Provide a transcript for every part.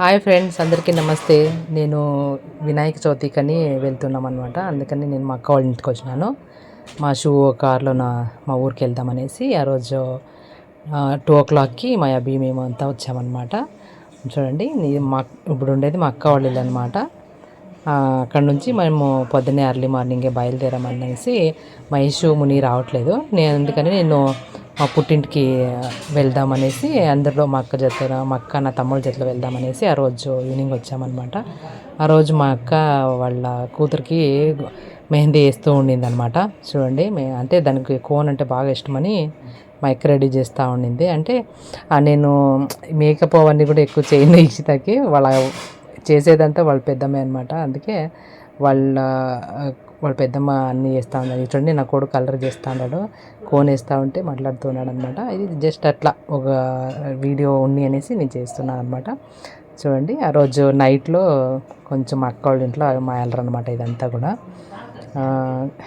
Hi friends అందరికీ నమస్తే. నేను వినాయక చవితికి అని వెళ్తున్నాం అనమాట అందుకని నేను మా అక్క వాళ్ళ ఇంటికి వచ్చినాను. మా షూ కార్లో నా మా ఊరికి వెళ్దామనేసి ఆ రోజు టూ ఓ క్లాక్కి మా అబ్బి మేము అంతా వచ్చామన్నమాట. చూడండి మా ఇప్పుడు ఉండేది మా అక్క వాళ్ళు ఇల్లు అనమాట అక్కడ నుంచి మేము పొద్దున్నే ఎర్లీ మార్నింగే బయలుదేరామనేసి మహేష్ ముని రావట్లేదు. నేను అందుకని నేను మా పుట్టింటికి వెళ్దామనేసి అందరిలో మా అక్క జత మా అక్క నా తమ్ముడు జతలో వెళ్దామనేసి ఆ రోజు ఈవినింగ్ వచ్చామన్నమాట. ఆ రోజు మా అక్క వాళ్ళ కూతురికి మెహందీ వేస్తూ ఉండింది అనమాట చూడండి మే అంటే దానికి కోన్ అంటే బాగా ఇష్టమని మైక్ రెడీ చేస్తూ ఉండింది. అంటే నేను మేకప్ అవన్నీ కూడా ఎక్కువ చేయను ఇచ్చితకి వాళ్ళ చేసేదంతా వాళ్ళ పెద్దమ్మే అనమాట అందుకే వాళ్ళ వాళ్ళ పెద్దమ్మ అన్నీ చేస్తూ ఉన్నది చూడండి నా కొడుకు కలర్ చేస్తూ ఉన్నాడు. కోన్ వేస్తూ ఉంటే మాట్లాడుతున్నాడు అనమాట ఇది జస్ట్ అట్లా ఒక వీడియో ఉంది అనేసి నేను చేస్తున్నాను అనమాట చూడండి ఆ రోజు నైట్లో కొంచెం మా అక్క వాళ్ళ ఇంట్లో మా అనమాట ఇదంతా కూడా.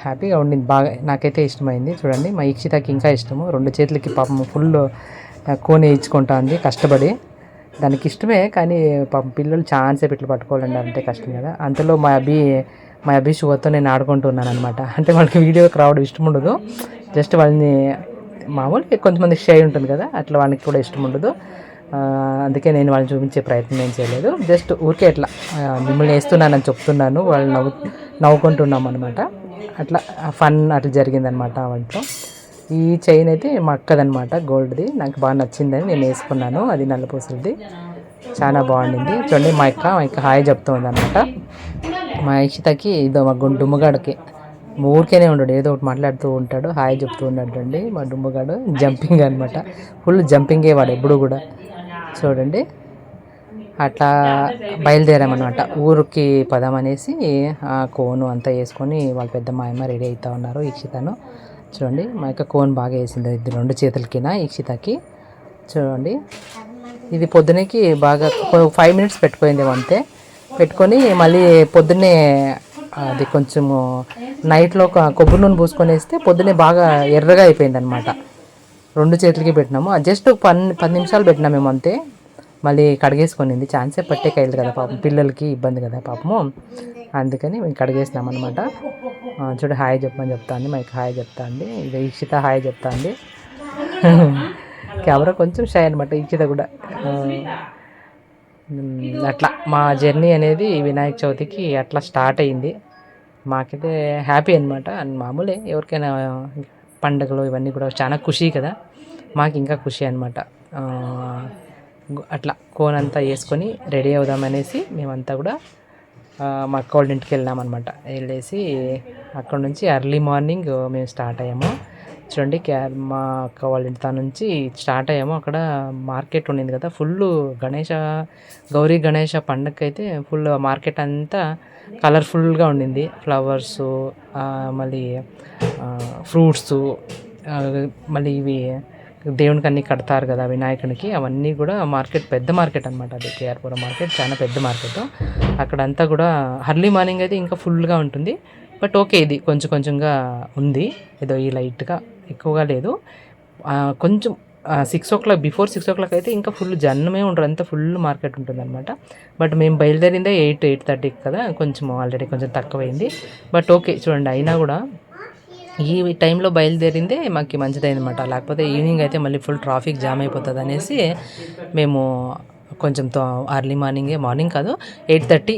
హ్యాపీగా ఉండింది. బాగా నాకైతే ఇష్టమైంది. చూడండి మా ఇక్షితకి ఇంకా ఇష్టము. రెండు చేతులకి పాపం ఫుల్ కోన్ వేయించుకుంటా ఉంది కష్టపడి. దానికి ఇష్టమే కానీ పాపం పిల్లలు ఛాన్సే ఇట్లా పట్టుకోవాలండి అంటే కష్టం కదా. అంతలో మా అభి మా అభి షుగర్తో నేను ఆడుకుంటున్నాను అనమాట అంటే వాళ్ళకి వీడియోకి రావడం ఇష్టం ఉండదు. జస్ట్ వాళ్ళని మామూలుగా కొంతమంది షై ఉంటుంది కదా అట్లా వాళ్ళకి కూడా ఇష్టం ఉండదు. అందుకే నేను వాళ్ళని చూపించే ప్రయత్నం ఏం చేయలేదు. జస్ట్ ఊరికే అట్లా మిమ్మల్ని వేస్తున్నానని చెప్తున్నాను వాళ్ళు నవ్వు నవ్వుకుంటున్నాం అనమాట అట్లా ఫన్ అట్లా జరిగిందనమాట వాటితో ఈ చైన్ అయితే మా అక్కదనమాట గోల్డ్ది. నాకు బాగా నచ్చిందని నేను వేసుకున్నాను అది నల్లపూసలది చాలా బాగుండింది. చూడండి మా అక్క మా అక్క హాయ్ చెప్తుంది అనమాట మా ఇషితకి ఇదో మా డుమ్మగాడికి. ఊరికేనే ఉండడు ఏదో ఒకటి మాట్లాడుతూ ఉంటాడు హాయ్ చెప్తూ ఉన్నాడు అండి మా డుమ్మగాడు. జంపింగ్ అనమాట ఫుల్ జంపింగే వాడు ఎప్పుడు కూడా. చూడండి. అట్లా బయలుదేరామన్నమాట. ఊరికి పదామనేసి ఆ కోను అంతా వేసుకొని వాళ్ళ పెద్ద మాయమ్మ రెడీ అవుతా ఉన్నారు ఇక్షితను చూడండి మా యొక్క కోన్ బాగా వేసింది ఇది రెండు చేతులకినా ఇక్షితకి చూడండి. ఇది పొద్దునకి బాగా ఫైవ్ మినిట్స్ పెట్టుకోయింది అంతే. పెట్టుకొని మళ్ళీ పొద్దున్నే అది కొంచెము నైట్లో ఒక కొబ్బరి నూనె పూసుకొని వేస్తే పొద్దున్నే బాగా ఎర్రగా అయిపోయింది అనమాట రెండు చేతులకి పెట్టినాము. జస్ట్ ఒక పది పది నిమిషాలు పెట్టినాం మేము అంతే. మళ్ళీ కడిగేసుకొనింది. ఛాన్సే పట్టే కైలు కదా పాపం. పిల్లలకి ఇబ్బంది కదా పాపము. అందుకని మేము కడిగేసినాం అనమాట చూడు హాయ్ చెప్పమని చెప్తా అండి మైక్ హాయ్ చెప్తా అండి ఇది ఈక్షిత హాయ్ చెప్తా అండి కెమెరా కొంచెం షై అనమాట ఈక్షిత కూడా. అట్లా. మా జర్నీ అనేది వినాయక చవితికి అట్లా స్టార్ట్ అయింది. మాకైతే హ్యాపీ అనమాట అండ్ మామూలే ఎవరికైనా పండుగలు ఇవన్నీ కూడా చాలా ఖుషి కదా. మాకు ఇంకా ఖుషి అనమాట అట్లా కోన్ అంతా వేసుకొని రెడీ అవుదామనేసి మేమంతా కూడా మా అక్క వాళ్ళ ఇంటికి వెళ్ళామన్నమాట వెళ్ళేసి అక్కడ నుంచి ఎర్లీ మార్నింగ్ మేము స్టార్ట్ అయ్యాము. చూడండి క్యా మా అక్క వాళ్ళ ఇంటి నుంచి స్టార్ట్ అయ్యాము. అక్కడ మార్కెట్ ఉండింది కదా ఫుల్ గణేష గౌరీ గణేష పండగకి అయితే ఫుల్ మార్కెట్ అంతా కలర్ఫుల్గా ఉండింది. ఫ్లవర్స్ మళ్ళీ ఫ్రూట్స్ మళ్ళీ ఇవి దేవునికి అన్ని కడతారు కదా వినాయకునికి. అవన్నీ కూడా మార్కెట్ పెద్ద మార్కెట్ అనమాట అది. కేఆర్పురం మార్కెట్ చాలా పెద్ద మార్కెట్. అక్కడంతా కూడా హర్లీ మార్నింగ్ అయితే ఇంకా ఫుల్గా ఉంటుంది. బట్ ఓకే ఇది కొంచెం కొంచెంగా ఉంది. ఏదో ఈ లైట్గా. ఎక్కువగా లేదు. కొంచెం six o'clock before six o'clock అయితే ఇంకా ఫుల్ జనమే ఉండరు. అంతా ఫుల్ మార్కెట్ ఉంటుంది అనమాట బట్ మేము బయలుదేరిందే ఎయిట్ ఎయిట్ థర్టీకి కదా కొంచెం ఆల్రెడీ కొంచెం తక్కువైంది. బట్ ఓకే చూడండి అయినా కూడా ఈ టైంలో బయలుదేరిందే మాకు మంచిదైందనమాట లేకపోతే ఈవినింగ్ అయితే మళ్ళీ ఫుల్ ట్రాఫిక్ జామ్ అయిపోతుంది అనేసి మేము కొంచెం అర్లీ మార్నింగే మార్నింగ్ కాదు ఎయిట్ థర్టీ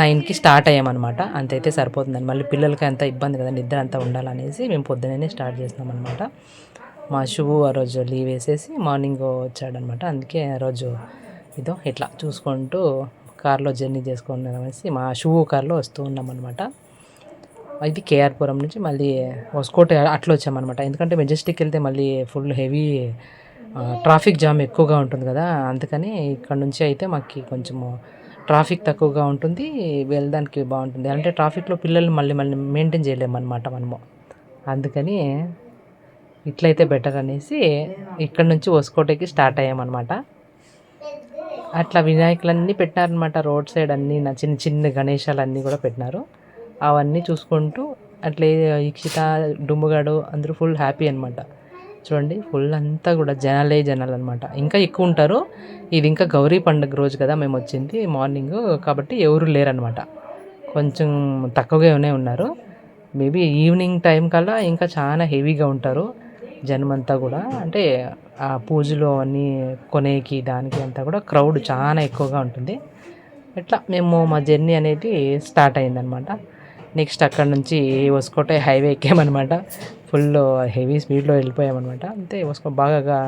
నైన్కి స్టార్ట్ అయ్యామన్నమాట. అంతైతే సరిపోతుందని మళ్ళీ పిల్లలకి అంత ఇబ్బంది కదా నిద్ర అంతా ఉండాలనేసి మేము పొద్దుననే స్టార్ట్ చేసినాం అనమాట మా శుభు ఆ రోజు లీవ్ వేసేసి మార్నింగ్ వచ్చాడనమాట అందుకే ఆ రోజు ఇదో ఇట్లా చూసుకుంటూ కార్లో జర్నీ చేసుకున్నామనేసి మా షువు కార్లో వస్తూ ఉన్నాం అనమాట ఇది కేఆర్పురం నుంచి మళ్ళీ హొస్కోట అట్లా వచ్చామన్నమాట. ఎందుకంటే మెజెస్టిక్ వెళ్తే మళ్ళీ ఫుల్ హెవీ ట్రాఫిక్ జామ్ ఎక్కువగా ఉంటుంది కదా అందుకని ఇక్కడ నుంచి అయితే మాకు కొంచెము ట్రాఫిక్ తక్కువగా ఉంటుంది వెళ్ళడానికి బాగుంటుంది. అంటే ట్రాఫిక్లో పిల్లల్ని మళ్ళీ మళ్ళీ మెయింటైన్ చేయలేమన్నమాట మనము. అందుకని ఇట్లయితే బెటర్ అనేసి ఇక్కడ నుంచి హొస్కోటకి స్టార్ట్ అయ్యామన్నమాట. అట్లా వినాయకులన్నీ పెట్టినారనమాట రోడ్ సైడ్ అన్నీ నా చిన్న చిన్న గణేశాలన్నీ కూడా పెట్టినారు. అవన్నీ చూసుకుంటూ అట్లే ఈక్షిత డుమ్ముగాడు అందరూ ఫుల్ హ్యాపీ అనమాట చూడండి ఫుల్ అంతా కూడా జనాలే జనాలు అనమాట ఇంకా ఎక్కువ ఉంటారు. ఇది ఇంకా గౌరీ పండుగ రోజు కదా మేము వచ్చింది మార్నింగ్ కాబట్టి ఎవరు లేరనమాట కొంచెం తక్కువగానే ఉన్నారు. మేబీ ఈవినింగ్ టైం కల్లా ఇంకా చాలా హెవీగా ఉంటారు. జనమంతా కూడా. అంటే ఆ పూజలు అవన్నీ కొనేకి దానికి అంతా కూడా క్రౌడ్ చాలా ఎక్కువగా ఉంటుంది. ఇట్లా మేము మా జర్నీ అనేది స్టార్ట్ అయిందనమాట నెక్స్ట్ అక్కడ నుంచి వసుకోటే హైవే ఎక్కామన్నమాట. ఫుల్ హెవీ స్పీడ్లో వెళ్ళిపోయామన్నమాట. అంతే వసుకో బాగా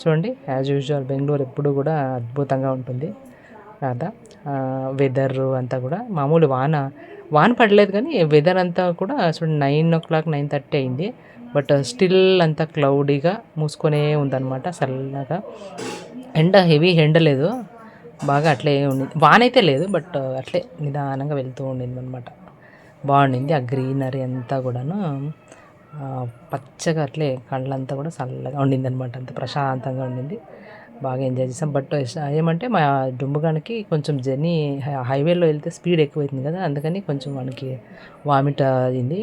చూడండి యాజ్ యూజువల్ బెంగళూరు ఎప్పుడు కూడా అద్భుతంగా ఉంటుంది. కదా వెదర్ అంతా కూడా మామూలు వాన వాన పడలేదు కానీ వెదర్ అంతా కూడా చూడండి nine o'clock nine thirty అయింది. బట్ స్టిల్ అంతా క్లౌడీగా మూసుకొనే ఉందన్నమాట చల్లగా ఎండ హెవీ ఎండ లేదు. బాగా అట్లే ఉండింది వానైతే అయితే లేదు బట్ అట్లే నిదానంగా వెళ్తూ ఉండింది అనమాట బాగుండింది. ఆ గ్రీనరీ అంతా కూడాను పచ్చగా అట్లే కళ్ళంతా కూడా చల్లగా ఉండింది అనమాట అంత ప్రశాంతంగా ఉండింది. బాగా ఎంజాయ్ చేసాం బట్ ఏమంటే మా డుంబుగానికి కొంచెం జర్నీ హైవేలో వెళ్తే స్పీడ్ ఎక్కువైతుంది కదా. అందుకని కొంచెం వానికి వామిట్ అయింది.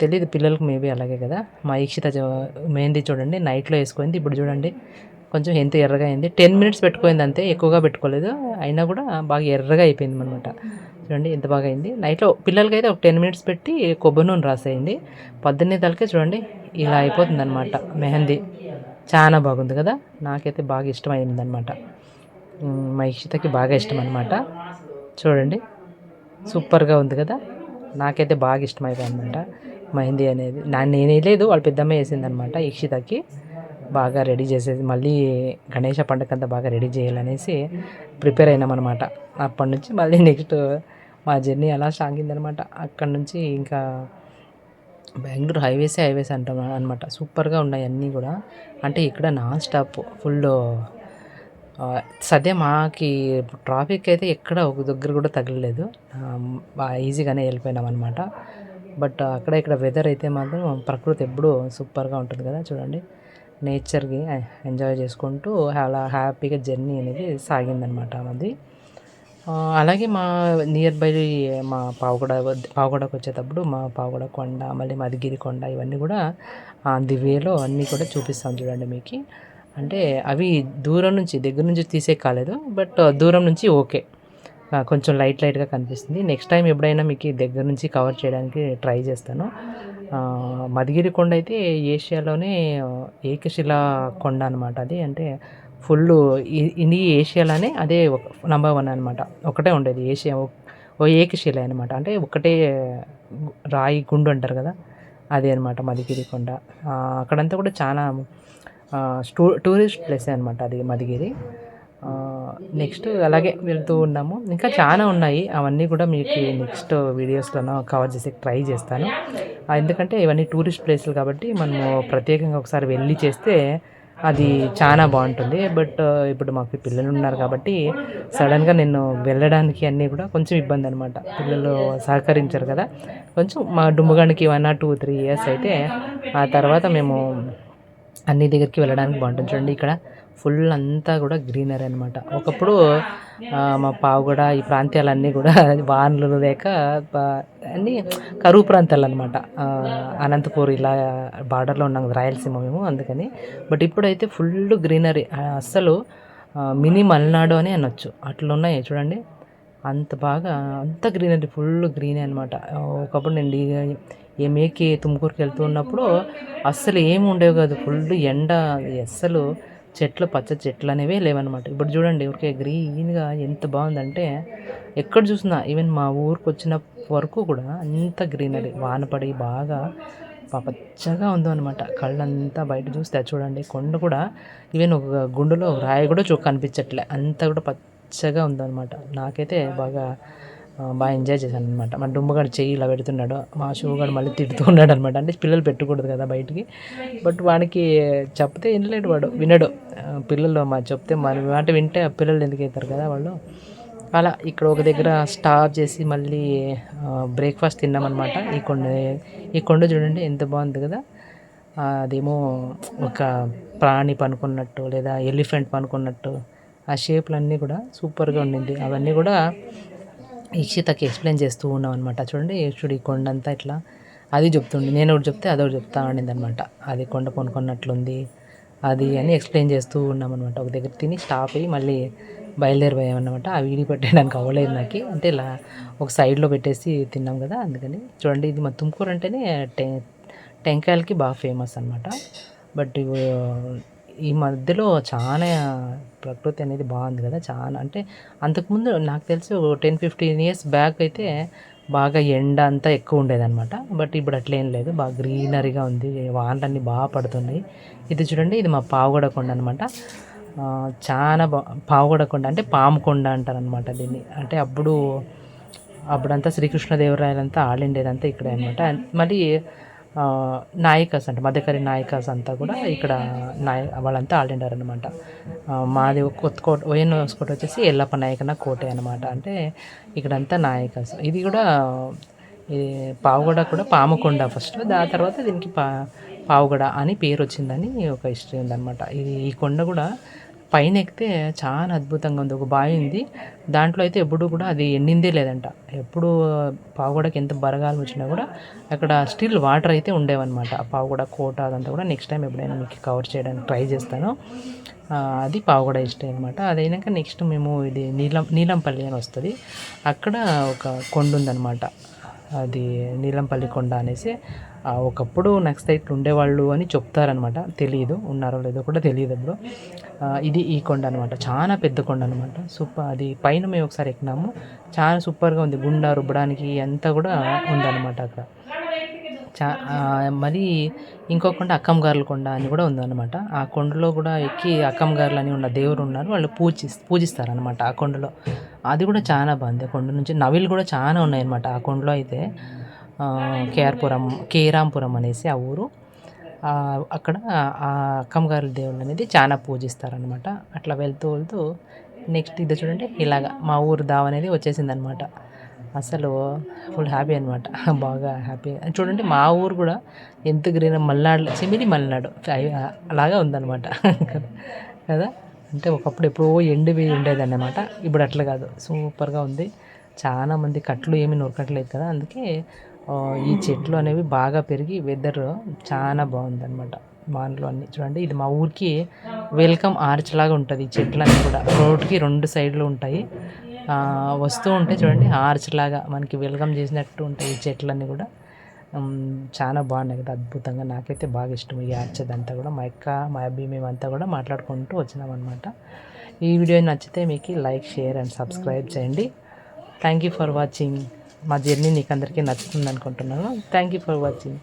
తెలియదు పిల్లలకు మేబీ అలాగే కదా. మా ఈక్షిత మెహందీ చూడండి నైట్లో వేసుకుంది. ఇప్పుడు చూడండి కొంచెం ఎంత ఎర్రగా అయింది. టెన్ మినిట్స్ పెట్టుకుంది అంతే ఎక్కువగా పెట్టుకోలేదు. అయినా కూడా బాగా ఎర్రగా అయిపోయింది అనమాట చూడండి ఎంత బాగా అయింది నైట్లో పిల్లలకి అయితే ఒక టెన్ మినిట్స్ పెట్టి కొబ్బరి నూనె రాసేయండి. పొద్దున్నే తలకే చూడండి ఇలా అయిపోతుంది అనమాట మెహందీ. చాలా బాగుంది కదా? నాకైతే బాగా ఇష్టమైంది అనమాట మా ఇషితకి బాగా ఇష్టం అనమాట చూడండి సూపర్గా ఉంది కదా? నాకైతే బాగా ఇష్టమైపోయింది మెహందీ అనేది. నా నేను వేయలేదు వాళ్ళ పెద్దమ్మ వేసింది అనమాట ఇక్షితకి. బాగా రెడీ చేసేది మళ్ళీ గణేష పండుగ అంతా బాగా రెడీ చేయాలనేసి ప్రిపేర్ అయినామన్నమాట. అప్పటి నుంచి మళ్ళీ నెక్స్ట్ మా జర్నీ అలా సాగిందనమాట. అక్కడి నుంచి ఇంకా బెంగళూరు హైవేసే హైవేస్ అంటాం అనమాట. సూపర్గా ఉన్నాయి అన్నీ కూడా. అంటే ఇక్కడ నాన్ స్టాప్ ఫుల్ సదే మాకి ట్రాఫిక్ అయితే ఎక్కడ ఒక దగ్గర కూడా తగలలేదు. బాగా ఈజీగానే వెళ్ళిపోయినాం అనమాట. బట్ అక్కడ ఇక్కడ వెదర్ అయితే మాత్రం ప్రకృతి ఎప్పుడూ సూపర్గా ఉంటుంది కదా చూడండి. నేచర్కి ఎంజాయ్ చేసుకుంటూ అలా హ్యాపీగా జర్నీ అనేది సాగిందనమాట అది అలాగే మా నియర్ బై మా పావుగడ పావుగడకు వచ్చేటప్పుడు మా పావుగడ కొండ మళ్ళీ మధుగిరి కొండ ఇవన్నీ కూడా ది వేలో అన్నీ కూడా చూపిస్తాను చూడండి మీకు. అంటే అవి దూరం నుంచి దగ్గర నుంచి తీసే కాలేదు బట్ దూరం నుంచి ఓకే. కొంచెం లైట్ లైట్గా కనిపిస్తుంది. నెక్స్ట్ టైం ఎప్పుడైనా మీకు దగ్గర నుంచి కవర్ చేయడానికి ట్రై చేస్తాను. మధుగిరి కొండ అయితే ఏషియాలోనే ఏకశిలా కొండ అనమాట అది. అంటే ఫుల్ ఇది ఏషియాలోనే అదే నంబర్ వన్ అనమాట ఒకటే ఉండేది ఏషియా ఓ- ఏకశిల అనమాట అంటే ఒకటే రాయి గుండు అంటారు కదా అదే అనమాట మధుగిరి కొండ. అక్కడంతా కూడా చాలా స్టూ టూరిస్ట్ ప్లేస్ అనమాట అది మధుగిరి నెక్స్ట్ అలాగే వెళ్తూ ఉన్నాము. ఇంకా చాలా ఉన్నాయి. అవన్నీ కూడా మీకు నెక్స్ట్ వీడియోస్లోనో కవర్ చేసే ట్రై చేస్తాను. ఎందుకంటే ఇవన్నీ టూరిస్ట్ ప్లేసులు కాబట్టి మనము ప్రత్యేకంగా ఒకసారి వెళ్ళి చేస్తే అది చాలా బాగుంటుంది. బట్ ఇప్పుడు మాకు పిల్లలు ఉన్నారు కాబట్టి సడన్గా నేను వెళ్ళడానికి అన్నీ కూడా కొంచెం ఇబ్బంది అనమాట పిల్లలు సహకరించారు కదా. కొంచెం మా డుమ్ముగానికి one or two three years అయితే ఆ తర్వాత మేము అన్ని దగ్గరికి వెళ్ళడానికి బాగుంటుంది. చూడండి ఇక్కడ ఫుల్ అంతా కూడా గ్రీనరీ అనమాట ఒకప్పుడు మా పావు కూడా ఈ ప్రాంతాలన్నీ కూడా వానలు లేక అన్ని అన్నీ కరువు ప్రాంతాలు అనమాట అనంతపూర్ ఇలా బార్డర్లో ఉన్నాం రాయలసీమ మేము అందుకని. బట్ ఇప్పుడైతే ఫుల్ గ్రీనరీ. అస్సలు మినీ మల్నాడు అని అనొచ్చు. అట్లా ఉన్నాయి చూడండి. అంత బాగా అంత గ్రీనరీ ఫుల్ గ్రీనే అనమాట ఒకప్పుడు నేను మేకి తుమ్కూరుకి వెళ్తూ ఉన్నప్పుడు అస్సలు ఏమి ఉండేవి కాదు. ఫుల్ ఎండ అస్సలు చెట్లు పచ్చ చెట్లు అనేవే లేవన్నమాట. ఇప్పుడు చూడండి ఊరికే గ్రీన్గా ఎంత బాగుందంటే ఎక్కడ చూసినా ఈవెన్ మా ఊరికి వచ్చిన వరకు కూడా అంత గ్రీనరీ వాన పడి బాగా పచ్చగా ఉందో అనమాట కళ్ళంతా బయట చూస్తే అది చూడండి కొండ కూడా ఈవెన్ ఒక గుండెలో రాయి కూడా చూ కనిపించట్లే. అంతా కూడా పచ్చగా ఉందన్నమాట. నాకైతే బాగా బాగా ఎంజాయ్ చేశాను అనమాట మా డుమ్మగాడు చెయ్యి ఇలా పెడుతున్నాడు. మా షూగాడు మళ్ళీ తిడుతూ ఉన్నాడు అనమాట అంటే పిల్లలు పెట్టకూడదు కదా బయటికి. బట్ వాడికి చెప్తే వినలేడు వాడు. వినడు. పిల్లలు మా చెప్తే మన మాట వింటే పిల్లలు ఎందుకు అవుతారు కదా వాళ్ళు. అలా ఇక్కడ ఒక దగ్గర స్టాప్ చేసి మళ్ళీ బ్రేక్ఫాస్ట్ తిన్నామన్నమాట. ఈ కొండ ఈ కొండ చూడండి ఎంత బాగుంది కదా. అదేమో ఒక ప్రాణి పనుకున్నట్టు లేదా ఎలిఫెంట్ పనుకున్నట్టు. ఆ షేప్లన్నీ కూడా సూపర్గా ఉండింది. అవన్నీ కూడా ఈక్షితకి ఎక్స్ప్లెయిన్ చేస్తూ ఉన్నాం అనమాట చూడండి ఈక్షుడు ఈ కొండంతా ఇట్లా. అది చెప్తుండే నేను ఒకటి చెప్తే అదొకటి చెప్తా ఉండింది అనమాట అది కొండ కొనుక్కున్నట్లుంది అది అని ఎక్స్ప్లెయిన్ చేస్తూ ఉన్నామన్నమాట. ఒక దగ్గర తిని స్టాప్ అయ్యి మళ్ళీ బయలుదేరిపోయామన్నమాట. ఆ వీడి పెట్టడానికి అవ్వలేదు నాకు. అంటే ఇలా ఒక సైడ్లో పెట్టేసి తిన్నాం కదా అందుకని. చూడండి ఇది మా తుమ్కూరు అంటేనే టె టెంకాయలకి బాగా ఫేమస్ అనమాట బట్ ఈ మధ్యలో చాలా ప్రకృతి అనేది బాగుంది కదా చాలా అంటే అంతకుముందు నాకు తెలిసి ఒక టెన్ ఫిఫ్టీన్ ఇయర్స్ బ్యాక్ అయితే బాగా ఎండ అంతా ఎక్కువ ఉండేదన్నమాట. బట్ ఇప్పుడు అట్లేం లేదు బాగా గ్రీనరీగా ఉంది వానలన్నీ బాగా పడుతున్నాయి. ఇది చూడండి ఇది మా పావుగడ కొండ అనమాట చాలా బా పావుగడ కొండ అంటే పాము కొండ అంటారనమాట దీన్ని. అంటే అప్పుడు అప్పుడంతా శ్రీకృష్ణదేవరాయలంతా ఆడిండేదంతా ఇక్కడే అనమాట మళ్ళీ నాయికాస్ అంటే మధ్యకరి నాయికాస్ అంతా కూడా ఇక్కడ నాయ వాళ్ళంతా ఆడిండారు అనమాట మాది కొత్త కోట ఓఎన్ కోట వచ్చేసి ఎల్లప్ప నాయకన కోటే అనమాట అంటే ఇక్కడంతా నాయకాస్. ఇది కూడా ఇది పావుగడ కూడా పాముకొండ ఫస్ట్. దాని తర్వాత దీనికి పా పావుగడ అని పేరు వచ్చిందని ఒక హిస్టరీ ఉందన్నమాట. ఇది ఈ కొండ కూడా పైన ఎక్కితే చాలా అద్భుతంగా ఉంది. ఒక బావి ఉంది. దాంట్లో అయితే ఎప్పుడు కూడా అది ఎండిందే లేదంట. ఎప్పుడు పావుగడకి ఎంత బరగాలు వచ్చినా కూడా అక్కడ స్టిల్ వాటర్ అయితే ఉండేవన్నమాట. ఆ పావుగడ కోట అదంతా కూడా నెక్స్ట్ టైం ఎప్పుడైనా మీకు కవర్ చేయడానికి ట్రై చేస్తాను. అది పావుగడ ఇష్టం అనమాట అదైనాక నెక్స్ట్ మేము ఇది నీలం నీలంపల్లి అని వస్తుంది. అక్కడ ఒక కొండ ఉందన్నమాట అది నీలంపల్లి కొండ అనేసి ఒకప్పుడు నెక్స్ట్ నక్సలైట్లు ఉండేవాళ్ళు అని చెప్తారనమాట తెలియదు ఉన్నారో లేదో కూడా తెలియదు ఇప్పుడు ఇది ఈ కొండ అనమాట చాలా పెద్ద కొండ అనమాట సూపర్ అది పైన మేము ఒకసారి ఎక్కినాము. చాలా సూపర్గా ఉంది. గుండా రుబ్బడానికి అంతా కూడా ఉందన్నమాట అక్కడ. చా మరీ మరి ఇంకో కొండ అక్కంగార్ల కొండ అని కూడా ఉందన్నమాట. ఆ కొండలో కూడా ఎక్కి అక్కంగార్లు అని ఉన్న దేవుడు ఉన్నారు. వాళ్ళు పూజి పూజిస్తారనమాట ఆ కొండలో. అది కూడా చాలా బాగుంది. కొండ నుంచి నవిలు కూడా చాలా ఉన్నాయన్నమాట ఆ కొండలో అయితే. కేఆర్పురం కేరాంపురం అనేసి ఆ ఊరు. అక్కడ ఆ అక్కంగారుల దేవుడు అనేది చాలా పూజిస్తారనమాట అట్లా వెళ్తూ వెళ్తూ నెక్స్ట్ ఇది చూడండి ఇలాగ మా ఊరు దావ అనేది వచ్చేసింది అనమాట అసలు ఫుల్ హ్యాపీ అనమాట బాగా హ్యాపీ. చూడండి మా ఊరు కూడా ఎంత గ్రీన్ మల్నాడు చిమిడి మల్నాడు. అలాగా ఉందన్నమాట. కదా? అంటే ఒకప్పుడు ఎప్పుడో ఎండివి ఉండేదన్నమాట. ఇప్పుడు అట్లా కాదు. సూపర్గా ఉంది. చాలా మంది కట్లు ఏమి నొరకట్లేదు కదా? అందుకే ఈ చెట్లు అనేవి బాగా పెరిగి వెదర్ చాలా బాగుందన్నమాట. వానలు అన్నీ. చూడండి ఇది మా ఊరికి వెల్కమ్ ఆర్చ్ లాగా ఉంటుంది. ఈ చెట్లన్నీ కూడా. రోడ్కి రెండు సైడ్లు ఉంటాయి. వస్తూ ఉంటే చూడండి ఆర్చ్ లాగా మనకి వెల్కమ్ చేసినట్టు ఉంటాయి ఈ చెట్లన్నీ కూడా. చాలా బాగున్నాయి కదా అద్భుతంగా. నాకైతే బాగా ఇష్టం ఈ ఆర్చ్ అదంతా కూడా. మా అక్క మా అబ్బి మేమంతా కూడా మాట్లాడుకుంటూ వచ్చినాం అనమాట ఈ వీడియో నచ్చితే మీకు లైక్ షేర్ అండ్ సబ్స్క్రైబ్ చేయండి. థ్యాంక్ యూ ఫర్ వాచింగ్ మా జర్నీ నీకు అందరికీ నచ్చుతుంది అనుకుంటున్నాను థ్యాంక్ యూ ఫర్ వాచింగ్